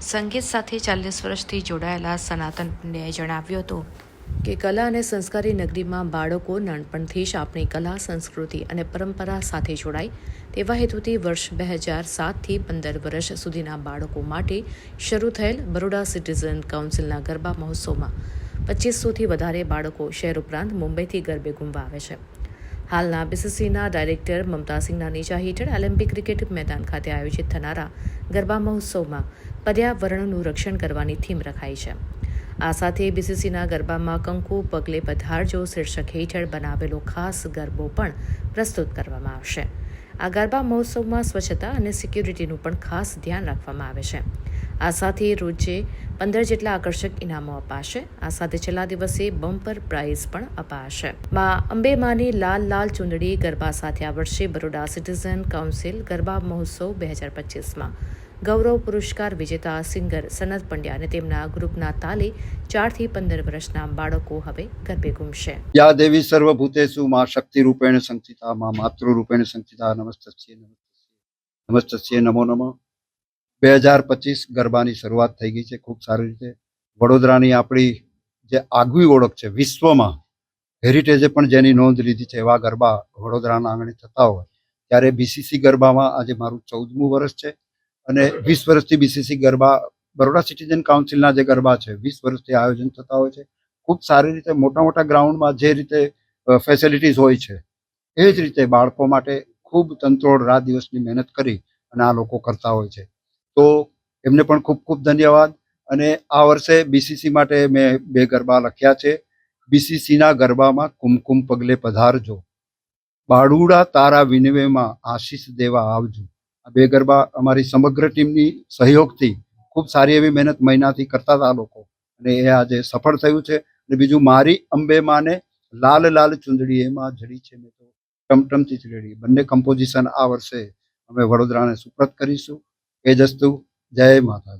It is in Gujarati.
સંગીત સાથે ચાલીસ વર્ષથી જોડાયેલા સનાતન પંડ્યાએ જણાવ્યું હતું કે કલા અને સંસ્કારી નગરીમાં બાળકો નાનપણથી જ આપણી કલા, સંસ્કૃતિ અને પરંપરા સાથે જોડાય તેવા હેતુથી વર્ષ બે હજાર સાતથી પંદર વર્ષ સુધીના બાળકો માટે શરૂ થયેલ બરોડા સિટીઝન કાઉન્સિલના ગરબા મહોત્સવમાં પચીસોથી વધારે બાળકો શહેર ઉપરાંત મુંબઈથી ગરબે ઘૂમવા આવે છે. હાલના બીસીસીના ડાયરેક્ટર મમતાસિંહના નીચા હેઠળ ઓલિમ્પિક ક્રિકેટ મેદાન ખાતે આયોજિત થનારા ગરબા મહોત્સવમાં પર્યાવરણનું રક્ષણ કરવાની થીમ રખાઈ છે. આ સાથે બીસીસીના ગરબામાં કંકુ, પગલે પધારજો શીર્ષક હેઠળ બનાવેલો ખાસ ગરબો પણ પ્રસ્તુત કરવામાં આવશે. આ ગરબા મહોત્સવમાં સ્વચ્છતા અને સિક્યુરિટીનું પણ ખાસ ધ્યાન રાખવામાં આવે છે. આ સાથે રોજે પંદર જેટલા આકર્ષક ઇનામો અપાશે. આ સાથે છેલ્લા દિવસે બમ્પર પ્રાઇઝ પણ અપાશે. માં અંબેમાની લાલ લાલ ચૂંદડી ગરબા સાથે આ વર્ષે બરોડા સિટીઝન કાઉન્સિલ ગરબા મહોત્સવ બે હજાર પચીસમાં. ગૌરવ પુરસ્કાર વિજેતા સિંગર સનત પંડ્યા અને તેમના ગ્રુપના તાલે ચારથી પંદર વર્ષના બાળકો હવે ગરબે ઘૂમશે. યા દેવી સર્વભૂતેષુ માં શક્તિ રૂપેણ સંસ્થિતા, મા માતૃ રૂપેણ સંસ્થિતા, નમસ્તસ્ય નમસ્તસ્ય નમો નમઃ. બે હજાર પચીસ ગરબાની શરૂઆત થઈ ગઈ છે, ખૂબ સારી રીતે. વડોદરાની આપણી જે આગવી ઓળખ છે, વિશ્વમાં હેરિટેજે પણ જેની નોંધ લીધી છે, એવા ગરબા વડોદરાના આંગણે થતા હોય. ત્યારે બીસીસી ગરબામાં આજે મારું ચૌદમું વર્ષ છે. અને વીસ વર્ષથી બીસીસી ગરબા, બરોડા સિટીઝન કાઉન્સિલના જે ગરબા છે, વીસ વર્ષથી આયોજન થતા હોય છે. ખૂબ સારી રીતે મોટા મોટા ગ્રાઉન્ડમાં જે રીતે ફેસિલિટીઝ હોય છે, એ જ રીતે બાળકો માટે ખૂબ તંત્રોળ રાત દિવસની મહેનત કરી અને આ લોકો કરતા હોય છે. તો એમને પણ ખૂબ ખૂબ ધન્યવાદ. અને આ વર્ષે બીસીસી માટે મેં બે ગરબા લખ્યા છે. બીસીસીના ગરબામાં કુમકુમ પગલે પધારજો. બાળુડા તારા વિનિમયમાં આશીષ દેવા આવજો. બે ગરબા અમારી સમગ્ર ટીમની સહયોગથી ખૂબ સારી એવી મહેનત મહિનાથી કરતા હતા લોકો. અને એ આજે સફળ થયું છે. અને બીજું મારી અંબે માને લાલ લાલ ચુંદડી એમાં જડી છે મેં તો ટમટમથી ચડી બંને કમ્પોઝિશન આ વર્ષે અમે વડોદરાને સુપ્રત કરીશું. એ જસ્તુ જય માતાજી.